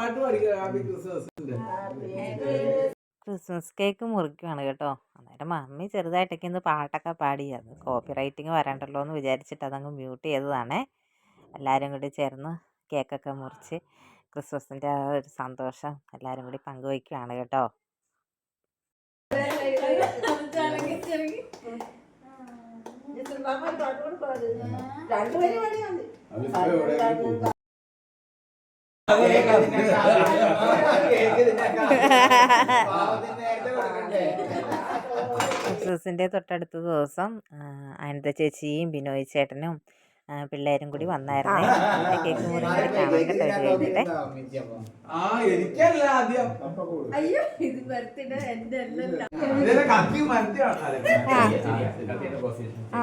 പാട്ട് പാടിക്കാം? ഹാപ്പി ക്രിസ്മസിന്റെ ക്രിസ്മസ് കേക്ക് മുറിക്കുകയാണ് കേട്ടോ. അന്നേരം മമ്മി ചെറുതായിട്ടൊക്കെ ഇന്ന് പാട്ടൊക്കെ പാടി. അത് കോപ്പി റൈറ്റിങ് വരണ്ടല്ലോ എന്ന് വിചാരിച്ചിട്ട് അതങ്ങ് മ്യൂട്ട് ചെയ്തതാണ്. എല്ലാവരും കൂടി ചേർന്ന് കേക്കൊക്കെ മുറിച്ച് ക്രിസ്മസിന്റെ ആ ഒരു സന്തോഷം എല്ലാവരും കൂടി പങ്കുവയ്ക്കുകയാണ് കേട്ടോ. ക്രിസ്മസിന്റെ തൊട്ടടുത്ത ദിവസം അനന്ത ചേച്ചിയും ബിനോയ് ചേട്ടനും പിള്ളേരും കൂടി വന്നായിരുന്നേ. കേക്ക് മുറി കൂടി കാണാൻ കേട്ടോ ഇത് കഴിഞ്ഞിട്ട് ആ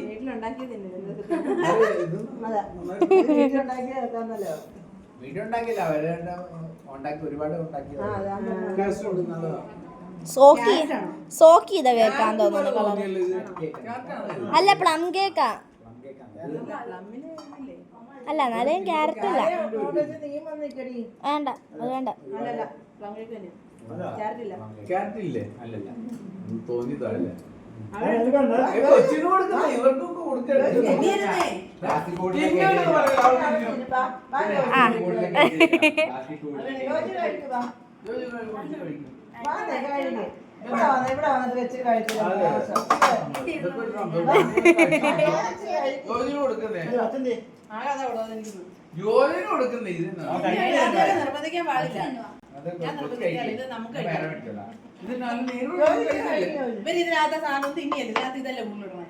വീട്ടിലുണ്ടാക്കിയതില്ലേ ഓക്കെ. ഇല്ല അവരെ ഉണ്ടാക്കി ഒരുപാട് ഉണ്ടാക്കി സോക്ക് സോക്ക് ചെയ്ത കേക്കാൻ തോന്നുന്നു കളർ അല്ല പ്ലം കേക്ക അല്ല എന്നാലും ക്യാരറ്റ് അല്ല വേണ്ട അത് വേണ്ട. ആ ജോലിന് കൊടുക്കുന്നേ? നിർബന്ധിക്കാൻ പാടില്ല. ഞാൻ നിർബന്ധിക്കാറില്ല. ഇത് നമുക്ക്? ഇവർ ഇതിനകത്ത് സാധനം തിന്നിയല്ല ഇതിനകത്ത് ഇതല്ലേ മുള്ളിടണേ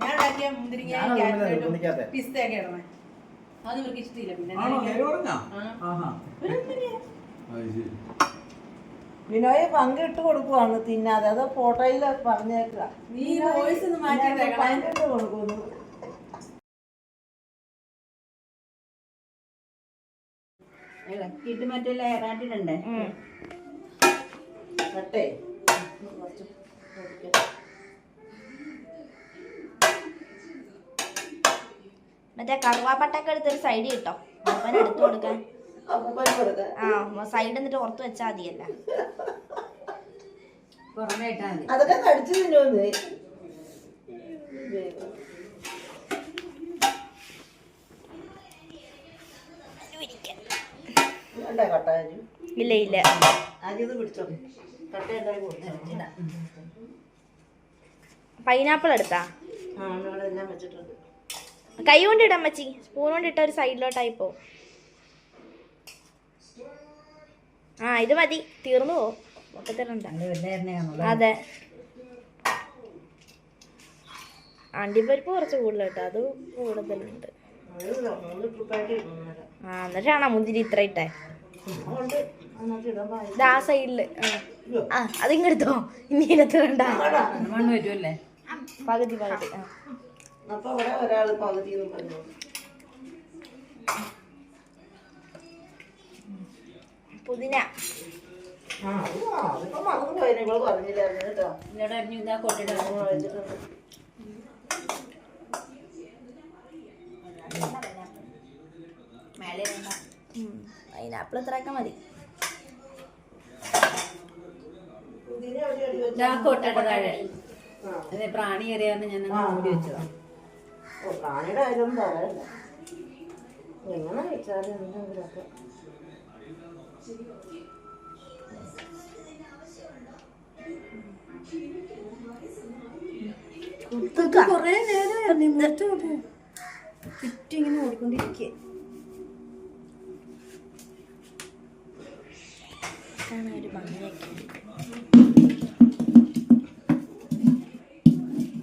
ഞാൻ ഉണ്ടാക്കിയ മുന്തിരിങ്ങ പിസ്തയൊക്കെ ഇടണേ. അത് ഇവർക്ക് ഇഷ്ടമില്ല പിന്നെ പങ്ക് വിനോയ് പങ്കിട്ട് കൊടുക്കുവാണ് തിന്നാതെ. അത് ഫോട്ടോയിൽ പറഞ്ഞേക്കുക. നീ വോയിസ് ഒന്ന് പങ്കിട്ട് കൊടുക്കുന്നു. ഇളക്കിയിട്ട് മറ്റേ ലെയറായിട്ടിടണ്ടേ ഉം. കട്ടേ മറ്റേ കറുവാപ്പട്ടൊക്കെ എടുത്തൊരു സൈഡ് കിട്ടോ അവൻ എടുത്തു കൊടുക്കാൻ. ആ സൈഡ് എന്നിട്ട് ഓർത്ത് വെച്ചാൽ മതിയല്ല. അതൊക്കെ കടിച്ചു തിന്നോന്ന് ഇല്ല ഇല്ല. പൈനാപ്പിൾ എടുത്താ? ആ എല്ലാം വെച്ചിട്ടുണ്ട്. കൈ കൊണ്ട് ഇടാൻ മച്ചി സ്പൂൺ കൊണ്ട് ഇട്ട ഒരു സൈഡിലോട്ടായി പോ. ആ ഇത് മതി. തീർന്നു പോ മൊത്തത്തിലുണ്ട. അതെ. അണ്ടിപ്പരിപ്പ് കുറച്ച് കൂടുതൽ കേട്ടോ അത് കൂടുതലുണ്ട്. ആ എന്നിട്ടാണോ മുന്തിരി ഇത്ര ഇട്ടേ? ആ സൈഡിൽ. ആ. അതിങ്ങെടുത്തോ ഇനി ഇതിനകത്ത് വേണ്ട. പകുതി പകുതി. ആ. കേട്ടോ. ഇവിടെ അരിഞ്ഞു ഇതാ കൊട്ടിട്ട് മേലെ പൈനാപ്പിൾ ഇത്രയൊക്കെ മതി? പുതിന? ഇതാ കൊട്ടയുടെ താഴെ. അതെ പ്രാണി കയറിയാന്ന് ഞാൻ മൂടി വെച്ചതാ. ഓ, പ്രാണിയുടെ കാര്യം പറയണ്ട. എങ്ങനെ വെച്ചാലും എന്തെങ്കിലുമൊക്കെ. കൊറേ നേരം ചുറ്റും ഇങ്ങനെ ഓടിക്കൊണ്ടിരിക്കുക കാണാൻ ഒരു ഭംഗിയൊക്കെ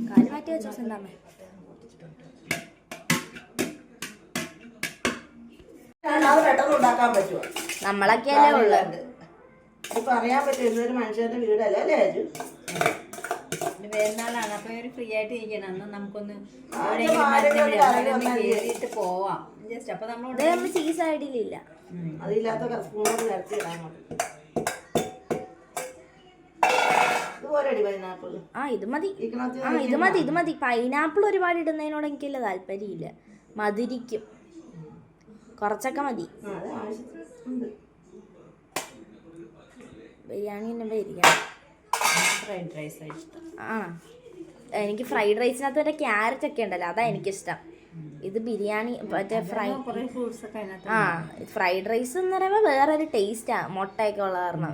കാൽ മാറ്റി വെച്ചോ സ്വന്തമ്മേ ഉണ്ടാക്കാൻ പറ്റുമോ? നമ്മളൊക്കെയല്ലേ ഉള്ളത് പറയാൻ പറ്റുന്ന ഒരു മനുഷ്യന്റെ വീടല്ല അല്ലേ അജു പെരുന്നാളാണ്. അപ്പൊ ഒരു ഫ്രീ ആയിട്ട് ഇരിക്കണം. അന്ന് നമുക്കൊന്ന് കയറിയിട്ട് പോവാം. ജസ്റ്റ് അപ്പൊ നമ്മൾ ഇത് ആയിട്ടില്ല സൈഡിലില്ല. അതില്ലാത്ത സ്പൂണോട് നിരത്തി ഇടാൻ ആ ഇത് മതി. ആ ഇത് മതി ഇത് മതി. പൈനാപ്പിൾ ഒരുപാട് ഇടുന്നതിനോട് എനിക്കില്ല താല്പര്യമില്ല. മധുരിക്കും. കുറച്ചൊക്കെ മതി. ബിരിയാണി തന്നെ ബിരിയാണി. ഫ്രൈഡ് റൈസ് എനിക്ക് ഫ്രൈഡ് റൈസിനകത്ത് മറ്റേ ക്യാരറ്റ് ഒക്കെ ഉണ്ടല്ലോ അതാ എനിക്കിഷ്ടം. ഇത് ബിരിയാണി മറ്റേ ഫ്രൈ ആ ഫ്രൈഡ് റൈസ് എന്ന് പറയുമ്പോൾ വേറൊരു ടേസ്റ്റാ മുട്ടയൊക്കെ ഉള്ള കാരണം.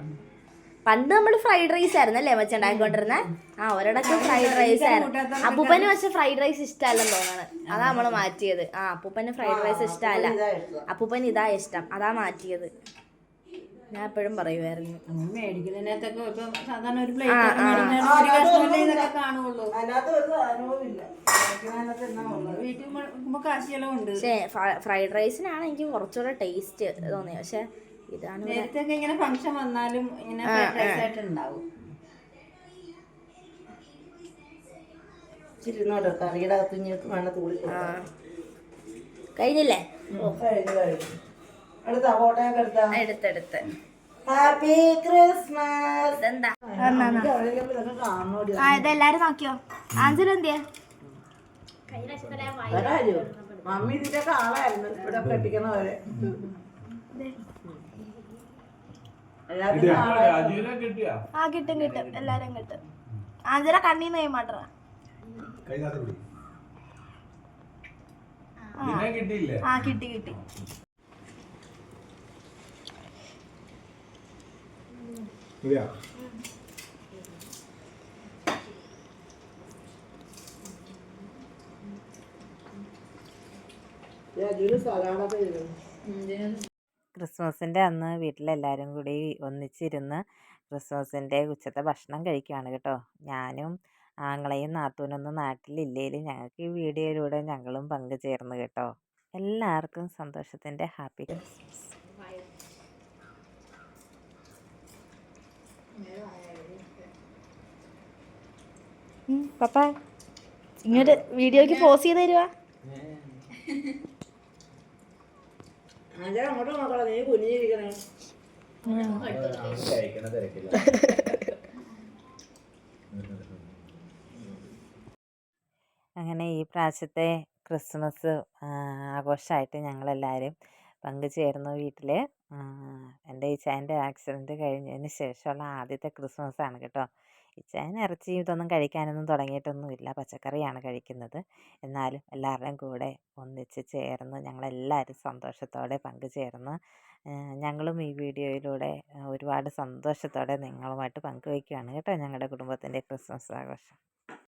പണ്ട് നമ്മൾ ഫ്രൈഡ് റൈസ് ആയിരുന്നു അല്ലേ മച്ച ഉണ്ടാക്കിക്കൊണ്ടിരുന്നത് ആ ഒരിടക്ക് ഫ്രൈഡ് റൈസ് ആയിരുന്നു. അപ്പൂപ്പന് പക്ഷെ ഫ്രൈഡ് റൈസ് ഇഷ്ടമല്ലെന്ന് തോന്നണ് അതാ നമ്മൾ മാറ്റിയത്. ആ അപ്പൂപ്പന് ഫ്രൈഡ് റൈസ് ഇഷ്ടമല്ല. അപ്പൂപ്പന് ഇതാ ഇഷ്ടം. അതാ മാറ്റിയത്. ഞാൻ എപ്പോഴും പറയുമായിരുന്നു ഫ്രൈഡ് റൈസിനാണ് എനിക്ക് കുറച്ചുകൂടെ ടേസ്റ്റ് തോന്നിയത് പക്ഷെ ഇതാണ് നേരത്തെ ഇങ്ങനെ ഫംഗ്ഷൻ വന്നാലും ഇങ്ങനെ ഫ്രൈഡ് റൈസ് ആയിട്ട് ഉണ്ടാവും. ഇച്ചിരി ഇരുന്നോട്ടോ കറിയുടെ അകത്ത് ഇഞ്ഞിട്ട് വേണം തൂളി ആ. കഴിഞ്ഞില്ലേ? എടുത്തെടുത്ത് ഹാപ്പി ക്രിസ്മസ് എന്താ ആ ഇതെല്ലാരും നോക്കിയോ? ആഞ്ചലു എന്തിയാ? മമ്മി ഇതിന്റെ ആളായിരുന്നു ഇവിടെ അജീനെ കിട്ടിയാ ആ കിട്ടും കിട്ടും. എല്ലാരും കിട്ടും. ആഞ്ചല കണ്ണീന്ന് കൈ ആ. കിട്ടി കിട്ടി. ചെയ്തു ക്രിസ്മസിന്റെ അന്ന് വീട്ടിലെല്ലാവരും കൂടി ഒന്നിച്ചിരുന്ന് ക്രിസ്മസിന്റെ ഉച്ചത്തെ ഭക്ഷണം കഴിക്കുകയാണ് കേട്ടോ. ഞാനും ആങ്ങളെയും നാത്തൂനൊന്നും നാട്ടിലില്ലേലും ഞങ്ങൾക്ക് ഈ വീഡിയോയിലൂടെ ഞങ്ങളും പങ്കുചേർന്ന് കേട്ടോ. എല്ലാവർക്കും സന്തോഷത്തിന്റെ ഹാപ്പി ക്രിസ്മസ് പപ്പ ഇങ്ങോട്ട് വീഡിയോക്ക് പോസ് ചെയ്ത് തരുവാ. അങ്ങോട്ട് നോക്കണം നീ കുനിഞ്ഞിരിക്കണേ. അങ്ങനെ ഈ പ്രാവശ്യത്തെ ക്രിസ്മസ് ആഘോഷമായിട്ട് ഞങ്ങളെല്ലാവരും പങ്കുചേർന്നു വീട്ടിൽ എന്റെ ഇച്ചായന്റെ ആക്സിഡന്റ് കഴിഞ്ഞതിന് ശേഷമുള്ള ആദ്യത്തെ ക്രിസ്മസ് ആണ് കേട്ടോ. ഇച്ചായൻ ഇറച്ചി ഇതൊന്നും കഴിക്കാനൊന്നും തുടങ്ങിയിട്ടൊന്നുമില്ല പച്ചക്കറിയാണ് കഴിക്കുന്നത്. എന്നാലും എല്ലാവരുടെയും കൂടെ ഒന്നിച്ച് ചേർന്ന് ഞങ്ങളെല്ലാവരും സന്തോഷത്തോടെ പങ്കുചേർന്ന് ഞങ്ങളും ഈ വീഡിയോയിലൂടെ ഒരുപാട് സന്തോഷത്തോടെ നിങ്ങളുമായിട്ട് പങ്കുവയ്ക്കുകയാണ് കേട്ടോ ഞങ്ങളുടെ കുടുംബത്തിന്റെ ക്രിസ്മസ് ആഘോഷം.